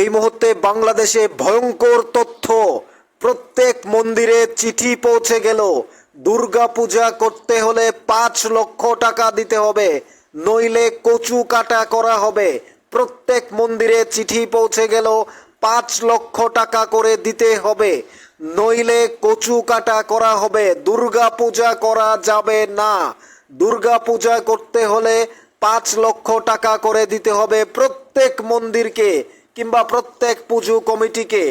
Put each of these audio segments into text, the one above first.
এই মুহূর্তে বাংলাদেশে ভয়ঙ্কর তথ্য। প্রত্যেক মন্দিরে চিঠি পৌঁছে গেল। দুর্গা পূজা করতে হলে পাঁচ লক্ষ টাকা দিতে হবে, নইলে কচু কাটা করা হবে। প্রত্যেক মন্দিরে চিঠি পৌঁছে গেল, পাঁচ লক্ষ টাকা করে দিতে হবে, নইলে কচু কাটা করা হবে। দুর্গা পূজা করা যাবে না। দুর্গা পূজা করতে হলে পাঁচ লক্ষ টাকা করে দিতে হবে প্রত্যেক মন্দিরকে। কিংবা প্রত্যেক পুজো কমিটিকে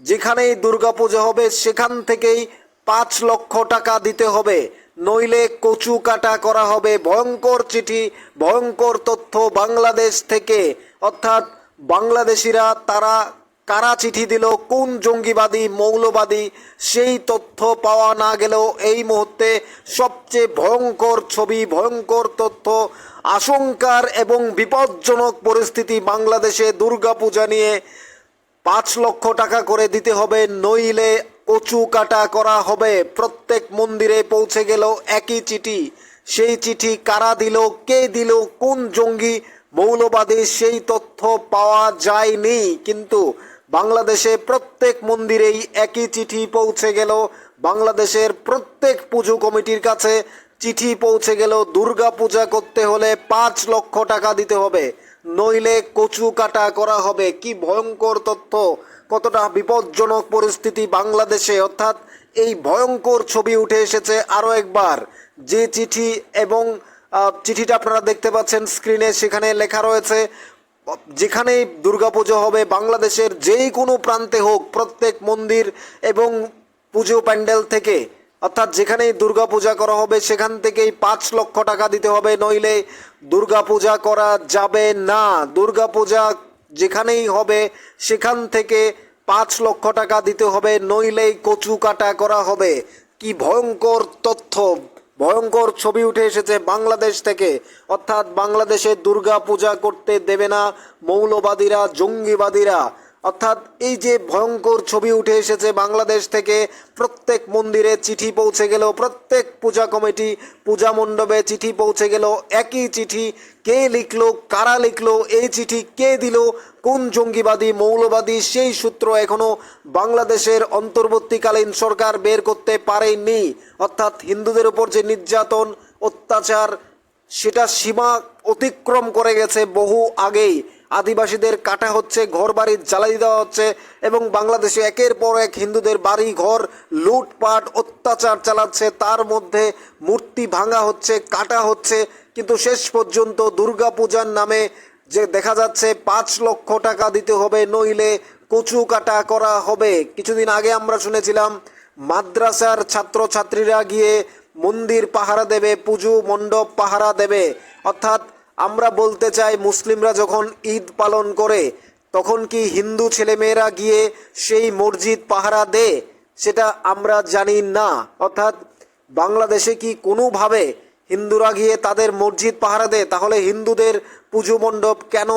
যেখানেই দুর্গা পুজো হবে, সেখান থেকেই পাঁচ লক্ষ টাকা দিতে হবে। নইলে কচু কাটা করা হবে। ভয়ঙ্কর চিঠি, ভয়ঙ্কর তথ্য বাংলাদেশ থেকে। অর্থাৎ বাংলাদেশিরা তারা কারা চিঠি দিল, কোন জঙ্গিবাদী, মৌলবাদী, সেই তথ্য পাওয়া না গেলেও এই মুহূর্তে সবচেয়ে ভয়ঙ্কর ছবি, ভয়ঙ্কর তথ্য, আশঙ্কার এবং বিপজ্জনক পরিস্থিতি বাংলাদেশে দুর্গাপূজা নিয়ে পাঁচ লক্ষ টাকা করে দিতে হবে, নইলে কচু কাটা করা হবে। প্রত্যেক মন্দিরে পৌঁছে গেল একই চিঠি। সেই চিঠি কারা দিল, কে দিল, কোন জঙ্গি, মৌলবাদী, সেই তথ্য পাওয়া যায়নি। কিন্তু বাংলাদেশে প্রত্যেক মন্দিরেই একই চিঠি পৌঁছে গেল। বাংলাদেশের প্রত্যেক পুজো কমিটির কাছে চিঠি পৌঁছে গেল দুর্গা পূজা করতে হলে পাঁচ লক্ষ টাকা দিতে হবে। নইলে কচু কাটা করা হবে। কি ভয়ঙ্কর তথ্য। কতটা বিপজ্জনক পরিস্থিতি বাংলাদেশে। অর্থাৎ এই ভয়ঙ্কর ছবি উঠে এসেছে আরও একবার। যে চিঠি এবং চিঠিটা আপনারা দেখতে পাচ্ছেন স্ক্রিনে, সেখানে লেখা রয়েছে যেখানেই দুর্গাপুজো হবে, বাংলাদেশের যেই কোনো প্রান্তে হোক, প্রত্যেক মন্দির এবং পুজো প্যান্ডেল থেকে, অর্থাৎ যেখানেই দুর্গাপূজা করা হবে, সেখান থেকেই পাঁচ লক্ষ টাকা দিতে হবে, নইলে দুর্গাপূজা করা যাবে না। দুর্গাপূজা যেখানেই হবে, সেখান থেকে পাঁচ লক্ষ টাকা দিতে হবে, নইলেই কচু কাটা করা হবে। কি ভয়ঙ্কর তথ্য! ভয়ঙ্কর ছবি উঠে এসেছে বাংলাদেশ থেকে। অর্থাৎ বাংলাদেশে দুর্গা পূজা করতে দেবে না মৌলবাদীরা, জঙ্গিবাদীরা। অর্থাৎ এই যে ভয়ঙ্কর ছবি উঠে এসেছে বাংলাদেশ থেকে, প্রত্যেক মন্দিরে চিঠি পৌঁছে গেল, প্রত্যেক পূজা কমিটি, পূজা মণ্ডপে চিঠি পৌঁছে গেল, একই চিঠি, কে লিখলো, কারা লিখলো, এই চিঠি কে দিল, কোন জঙ্গিবাদী, মৌলবাদী, সেই সূত্র এখনও বাংলাদেশের অন্তর্বর্তীকালীন সরকার বের করতে পারেনি। অর্থাৎ হিন্দুদের উপর যে নির্যাতন, অত্যাচার, সেটা সীমা অতিক্রম করে গেছে বহু আগেই। আদিবাসীদের কাটা হচ্ছে ঘর বাড়ি জ্বালাই দেওয়া হচ্ছে এবং বাংলাদেশে একের পর এক হিন্দুদের বাড়ি ঘর লুটপাট, অত্যাচার চালাচ্ছে। তার মধ্যে মূর্তি ভাঙা হচ্ছে, কাটা হচ্ছে। কিন্তু শেষ পর্যন্ত দুর্গা পূজার নামে যে দেখা যাচ্ছে, পাঁচ লক্ষ টাকা দিতে হবে, নইলে কচু কাটা করা হবে। কিছুদিন আগে আমরা শুনেছিলাম, মাদ্রাসার ছাত্রছাত্রীরা গিয়ে মন্দির পাহারা দেবে, পুজো মণ্ডপ পাহারা দেবে। অর্থাৎ আমরা বলতে চাই মুসলিমরা যখন ঈদ পালন করে, তখন কি হিন্দু ছেলেমেয়েরা গিয়ে সেই মসজিদ পাহারা দেয়? সেটা আমরা জানি না। অর্থাৎ বাংলাদেশে কি কোনোভাবে হিন্দুরা গিয়ে তাদের মসজিদ পাহারা দেয়? তাহলে হিন্দুদের পুজো মণ্ডপ কেন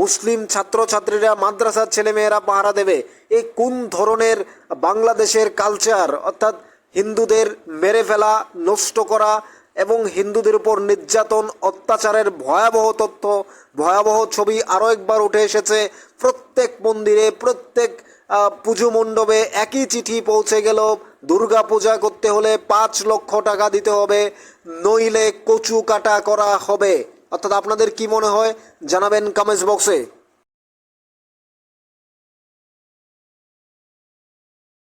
মুসলিম ছাত্রছাত্রীরা, মাদ্রাসার ছেলেমেয়েরা পাহারা দেবে? এই কোন ধরনের বাংলাদেশের কালচার অর্থাৎ হিন্দুদের মেরে ফেলা, নষ্ট করা এবং হিন্দুদের উপর নির্যাতন, অত্যাচারের ভয়াবহ তথ্য, ভয়াবহ ছবি আরও একবার উঠে এসেছে। প্রত্যেক মন্দিরে, প্রত্যেক পুজো মণ্ডপে একই চিঠি পৌঁছে গেল। দুর্গা পূজা করতে হলে পাঁচ লক্ষ টাকা দিতে হবে, নইলে কচু কাটা করা হবে। অর্থাৎ আপনাদের কি মনে হয়? জানাবেন কমেন্টস বক্সে।